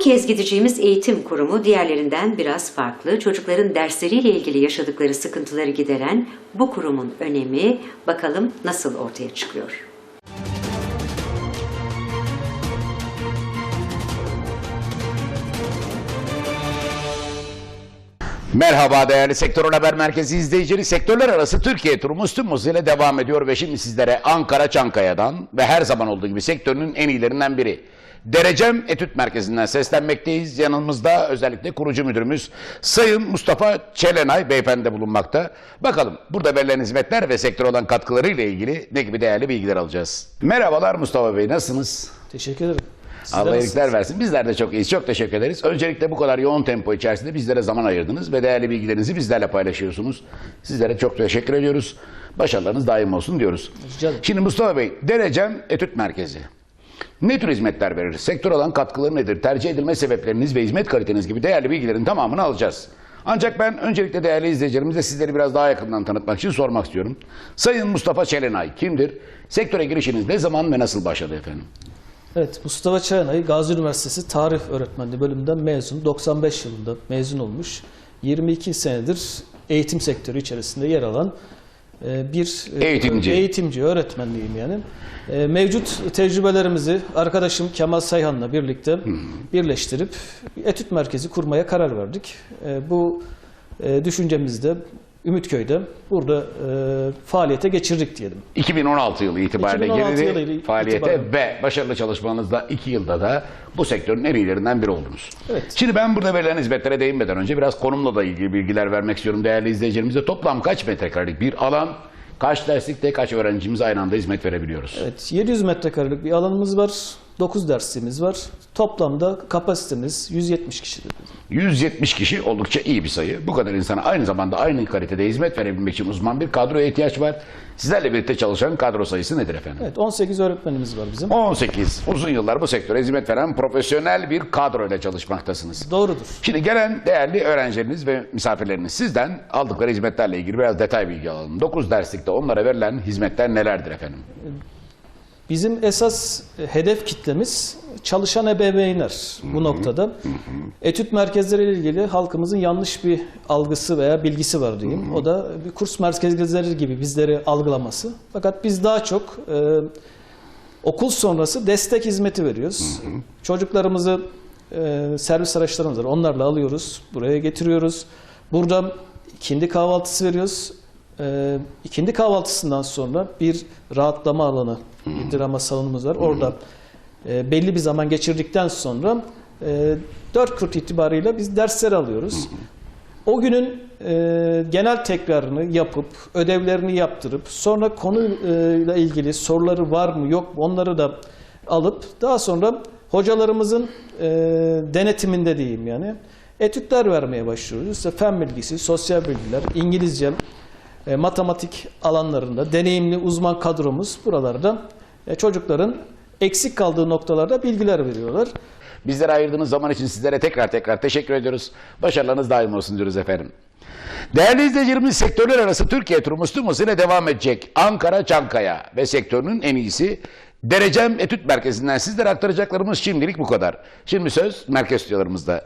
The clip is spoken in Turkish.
kez gideceğimiz eğitim kurumu diğerlerinden biraz farklı. Çocukların dersleriyle ilgili yaşadıkları sıkıntıları gideren bu kurumun önemi bakalım nasıl ortaya çıkıyor. Merhaba değerli Sektör Haber Merkezi izleyicileri. Sektörler arası Türkiye turumuz tüm hızıyla devam ediyor ve şimdi sizlere Ankara Çankaya'dan ve her zaman olduğu gibi sektörünün en iyilerinden biri. Derecem Etüt Merkezi'nden seslenmekteyiz. Yanımızda özellikle kurucu müdürümüz Sayın Mustafa Çelenay beyefendi bulunmakta. Bakalım burada verilen hizmetler ve sektör olan katkılarıyla ilgili ne gibi değerli bilgiler alacağız. Merhabalar Mustafa Bey nasılsınız? Teşekkür ederim. Sizler Allah iyilikler versin. Bizler de çok iyiyiz. Çok teşekkür ederiz. Öncelikle bu kadar yoğun tempo içerisinde bizlere zaman ayırdınız ve değerli bilgilerinizi bizlerle paylaşıyorsunuz. Sizlere çok teşekkür ediyoruz. Başarılarınız daim olsun diyoruz. Ederim. Şimdi Mustafa Bey, Derecem Etüt Merkezi. Ne tür hizmetler verir? Sektör alan katkıları nedir? Tercih edilme sebepleriniz ve hizmet kaliteniz gibi değerli bilgilerin tamamını alacağız. Ancak ben öncelikle değerli izleyicilerimize sizleri biraz daha yakından tanıtmak için sormak istiyorum. Sayın Mustafa Çelenay kimdir? Sektöre girişiniz ne zaman ve nasıl başladı efendim? Evet, Mustafa Çayanay Gazi Üniversitesi Tarih Öğretmenliği bölümünden mezun. 95 yılında mezun olmuş. 22 senedir eğitim sektörü içerisinde yer alan bir e, Eğitimci. eğitimci, öğretmen diyeyim yani. E, Mevcut tecrübelerimizi arkadaşım Kemal Sayhan'la birlikte birleştirip etüt merkezi kurmaya karar verdik. E, Bu e, düşüncemizde Ümitköy'de burada e, faaliyete geçirdik diyelim. 2016 yılı itibariyle 2016 girdi yılı faaliyete itibaren. ve başarılı çalışmanızda 2 yılda da bu sektörün en iyilerinden biri oldunuz. Evet. Şimdi ben burada verilen hizmetlere değinmeden önce biraz konumla da ilgili bilgiler vermek istiyorum değerli izleyicilerimize. Toplam kaç metrekarelik bir alan, kaç derslikte kaç öğrencimize aynı anda hizmet verebiliyoruz? Evet, 700 metrekarelik bir alanımız var. 9 dersimiz var. Toplamda kapasitemiz 170 kişidir. 170 kişi oldukça iyi bir sayı. Bu kadar insana aynı zamanda aynı kalitede hizmet verebilmek için uzman bir kadroya ihtiyaç var. Sizlerle birlikte çalışan kadro sayısı nedir efendim? Evet, 18 öğretmenimiz var bizim. 18. Uzun yıllar bu sektöre hizmet veren profesyonel bir kadroyla çalışmaktasınız. Doğrudur. Şimdi gelen değerli öğrencileriniz ve misafirleriniz sizden aldıkları hizmetlerle ilgili biraz detay bilgi alalım. 9 derslikte onlara verilen hizmetler nelerdir efendim? Bizim esas e, hedef kitlemiz çalışan ebeveynler bu noktada. Etüt merkezleriyle ilgili halkımızın yanlış bir algısı veya bilgisi var diyeyim. O da bir kurs merkezleri gibi bizleri algılaması. Fakat biz daha çok e, okul sonrası destek hizmeti veriyoruz. Çocuklarımızı e, servis araçlarımız var. Onlarla alıyoruz, buraya getiriyoruz. Burada ikindi kahvaltısı veriyoruz. E, ikindi kahvaltısından sonra bir rahatlama alanı, bir drama salonumuz var. Orada e, belli bir zaman geçirdikten sonra e, 4.40 itibarıyla biz dersler alıyoruz. O günün e, genel tekrarını yapıp, ödevlerini yaptırıp, sonra konuyla ilgili soruları var mı yok mu onları da alıp, daha sonra hocalarımızın e, denetiminde diyeyim yani, etütler vermeye başlıyoruz. İşte fen bilgisi, sosyal bilgiler, İngilizce, e, matematik alanlarında deneyimli uzman kadromuz buralarda e, çocukların eksik kaldığı noktalarda bilgiler veriyorlar. Bizlere ayırdığınız zaman için sizlere tekrar tekrar teşekkür ediyoruz. Başarılarınız daim olsun diyoruz efendim. Değerli izleyicilerimiz sektörler arası Türkiye turumuz tüm hızıyla devam edecek. Ankara Çankaya ve sektörünün en iyisi Derecem Etüt Merkezi'nden sizlere aktaracaklarımız şimdilik bu kadar. Şimdi söz merkez stüdyolarımızda.